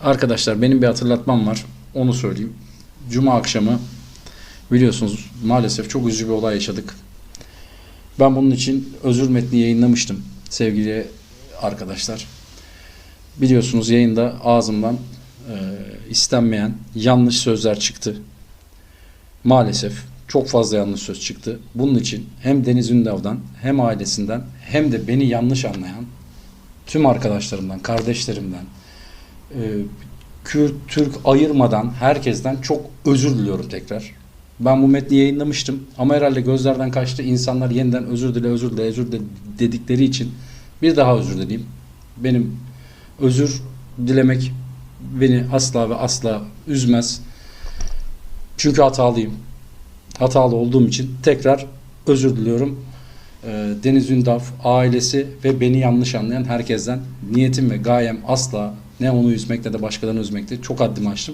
Arkadaşlar benim bir hatırlatmam var. Onu söyleyeyim. Cuma akşamı biliyorsunuz maalesef çok üzücü bir olay yaşadık. Ben bunun için özür metni yayınlamıştım sevgili arkadaşlar. Biliyorsunuz yayında ağzımdan e, istenmeyen yanlış sözler çıktı. Maalesef çok fazla yanlış söz çıktı. Bunun için hem Deniz Ündav'dan hem ailesinden hem de beni yanlış anlayan tüm arkadaşlarımdan, kardeşlerimden, e, Kürt, Türk ayırmadan herkesten çok özür diliyorum tekrar. Ben bu metni yayınlamıştım ama herhalde gözlerden kaçtı. İnsanlar yeniden özür dile, özür dile, özür dile dedikleri için bir daha özür dileyeyim. Benim özür dilemek beni asla ve asla üzmez. Çünkü hatalıyım. Hatalı olduğum için tekrar özür diliyorum. Ee, Deniz Ündav, ailesi ve beni yanlış anlayan herkesten niyetim ve gayem asla ne onu üzmek ne de başkalarını üzmekti. Çok haddimi aştım.